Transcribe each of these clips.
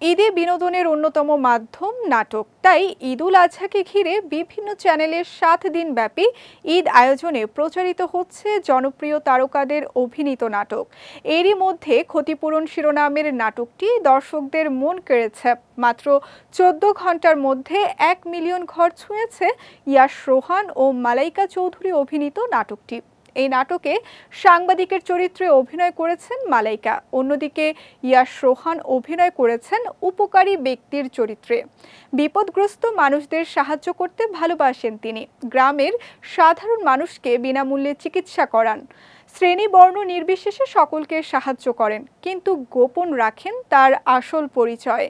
ঈদে বিনোদনের অন্যতম মাধ্যম নাটক। তাই ঈদুল আজহাকে ঘিরে বিভিন্ন চ্যানেলের সাত দিন ব্যাপী ঈদ আয়োজনে প্রচারিত হচ্ছে জনপ্রিয় তারকাদের অভিনীত নাটক। এরই মধ্যে ক্ষতিপূরণ শিরোনামের নাটকটি দর্শকদের মন কেড়েছে। মাত্র চোদ্দ ঘণ্টার মধ্যে এক মিলিয়ন ঘর ছুঁয়েছে ইয়াশ রোহান ও মালাইকা চৌধুরী অভিনীত নাটকটি। এই নাটকে সাংবাদিকের চরিত্রে অভিনয় করেছেন মালাইকা, অন্যদিকে ইয়াশ রোহান অভিনয় করেছেন উপকারী ব্যক্তির চরিত্রে। বিপদগ্রস্ত মানুষদের সাহায্য করতে ভালোবাসেন তিনি। গ্রামের সাধারণ মানুষকে বিনামূল্যে চিকিৎসা করান। শ্রেণি বর্ণ নির্বিশেষে সকলকে সাহায্য করেন, কিন্তু গোপন রাখেন তার আসল পরিচয়।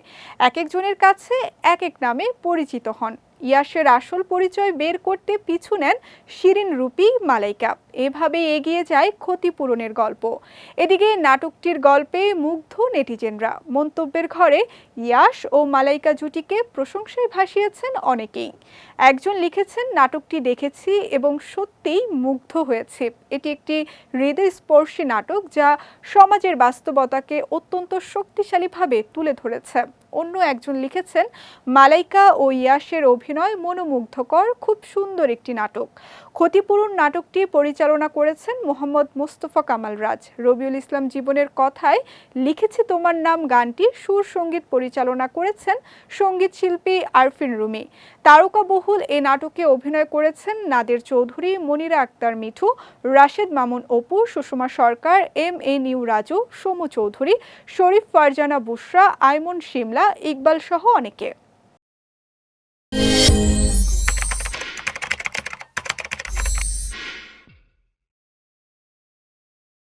এক একজনের কাছে এক এক নামে পরিচিত হন। ইয়াসের আসল পরিচয় বের করতে পিছু নেন শিরিন রূপী মালাইকা। এভাবে এগিয়ে যায় ক্ষতিপূরণের গল্প। এদিকে নাটকটির গল্পে মুগ্ধ নেটিজেনরা। মন্তব্যের ঘরে ইয়াস ও মালাইকা জুটিকে প্রশংসায় ভাসিয়েছেন অনেকেই। একজন লিখেছেন, নাটকটি দেখেছি এবং সত্যিই মুগ্ধ হয়েছে। এটি একটি হৃদয়স্পর্শী নাটক যা সমাজের বাস্তবতাকে অত্যন্ত শক্তিশালীভাবে তুলে ধরেছে। অন্য একজন লিখেছেন, মালাইকা ও ইয়াসের অভিনয় মনোমুগ্ধকর, খুব সুন্দর একটি নাটক। ক্ষতিপূরণ নাটকটি পরিচালনা করেছেন মোহাম্মদ মুস্তফা কামাল রাজ। রবিউল ইসলাম জীবনের কথায় লিখেছে তোমার নাম গানটি, সুর সংগীত পরিচালনা করেছেন সংগীত শিল্পী আরফিন রুমি। তারকাবহুল এই নাটকে অভিনয় করেছেন নাদের চৌধুরী, মনিরা আক্তার মিঠু, রাশেদ মামুন অপু, সুষমা সরকার, এম এ নিউ রাজু, সোমু চৌধুরী, শরীফ ফারজানা বুশরা, আইমন শিমলা, ইকবাল সহ অনেকে।